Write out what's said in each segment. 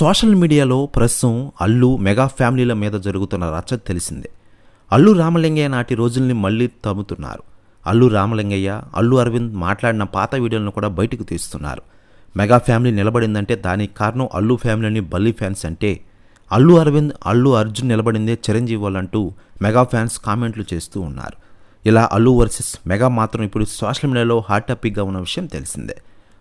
Social మీడియాలో ప్రస్తుతం Allu mega ఫ్యామిలీల మీద జరుగుతున్న రచ్చ తెలిసిందే. అల్లు రామలింగయ్య నాటి రోజుల్ని మళ్ళీ తమ్ముతున్నారు. అల్లు రామలింగయ్య అల్లు అరవింద్ మాట్లాడిన పాత వీడియోలను కూడా బయటకు తీస్తున్నారు. మెగా ఫ్యామిలీ నిలబడిందంటే దానికి కారణం అల్లు ఫ్యామిలీని బల్లి ఫ్యాన్స్ అంటే అల్లు అరవింద్ అల్లు అర్జున్ నిలబడిందే చిరంజీవి వాళ్ళంటూ మెగా ఫ్యాన్స్ కామెంట్లు చేస్తూ ఉన్నారు. ఇలా అల్లు వర్సెస్ మెగా మాత్రం ఇప్పుడు సోషల్ మీడియాలో హాట్ టాపిక్గా ఉన్న విషయం తెలిసిందే.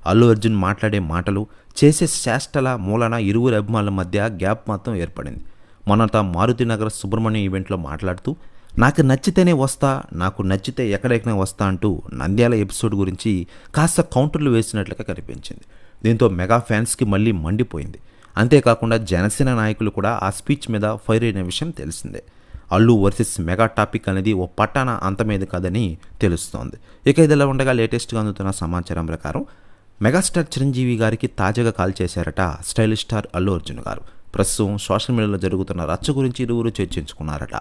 అల్లు అర్జున్ మాట్లాడే మాటలు చేసే చేష్టల మూలన ఇరువురు అభిమానుల మధ్య గ్యాప్ మాత్రం ఏర్పడింది. మొన్నట మారుతినగర్ సుబ్రహ్మణ్యం ఈవెంట్లో మాట్లాడుతూ నాకు నచ్చితేనే వస్తా నాకు నచ్చితే ఎక్కడెక్కడ వస్తా అంటూ నంద్యాల ఎపిసోడ్ గురించి కాస్త కౌంటర్లు వేసినట్లుగా కనిపించింది. దీంతో మెగా ఫ్యాన్స్కి మళ్ళీ మండిపోయింది. అంతేకాకుండా జనసేన నాయకులు కూడా ఆ స్పీచ్ మీద ఫైర్ అయిన విషయం తెలిసిందే. అల్లు వర్సెస్ మెగా టాపిక్ అనేది ఓ పట్టాన అంతమేది కాదని తెలుస్తోంది. ఇక ఇదిలా ఉండగా లేటెస్ట్గా అందుతున్న సమాచారం ప్రకారం మెగాస్టార్ చిరంజీవి గారికి తాజాగా కాల్ చేశారట స్టైలిష్ స్టార్ అల్లు అర్జున్ గారు. ప్రస్తుతం సోషల్ మీడియాలో జరుగుతున్న రచ్చ గురించి ఇరువురు చర్చించుకున్నారట.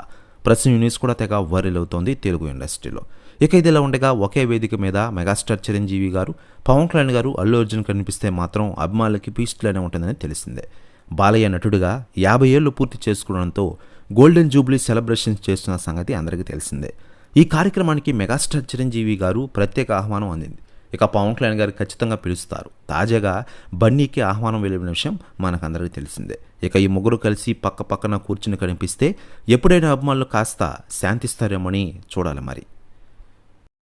ప్రస్తుతం న్యూస్ కూడా తెగ వైరల్ అవుతోంది తెలుగు ఇండస్ట్రీలో. ఇక ఇదిలా ఉండగా ఒకే వేదిక మీద మెగాస్టార్ చిరంజీవి గారు పవన్ కళ్యాణ్ గారు అల్లు అర్జున్ కనిపిస్తే మాత్రం అభిమానులకి పీస్ట్లోనే ఉంటుందని తెలిసిందే. బాలయ్య నటుడుగా యాభై ఏళ్ళు పూర్తి చేసుకోవడంతో గోల్డెన్ జూబ్లీ సెలబ్రేషన్స్ చేస్తున్న సంగతి అందరికీ తెలిసిందే. ఈ కార్యక్రమానికి మెగాస్టార్ చిరంజీవి గారు ప్రత్యేక ఆహ్వానం అందింది. ఇక పవన్ కళ్యాణ్ గారు ఖచ్చితంగా పిలుస్తారు. తాజాగా బన్నీకి ఆహ్వానం వెళ్ళిన విషయం మనకందరికీ తెలిసిందే. ఇక ఈ ముగ్గురు కలిసి పక్క పక్కన కూర్చుని కనిపిస్తే ఎప్పుడైనా అభిమానులు కాస్త శాంతిస్తారేమని చూడాలి మరి.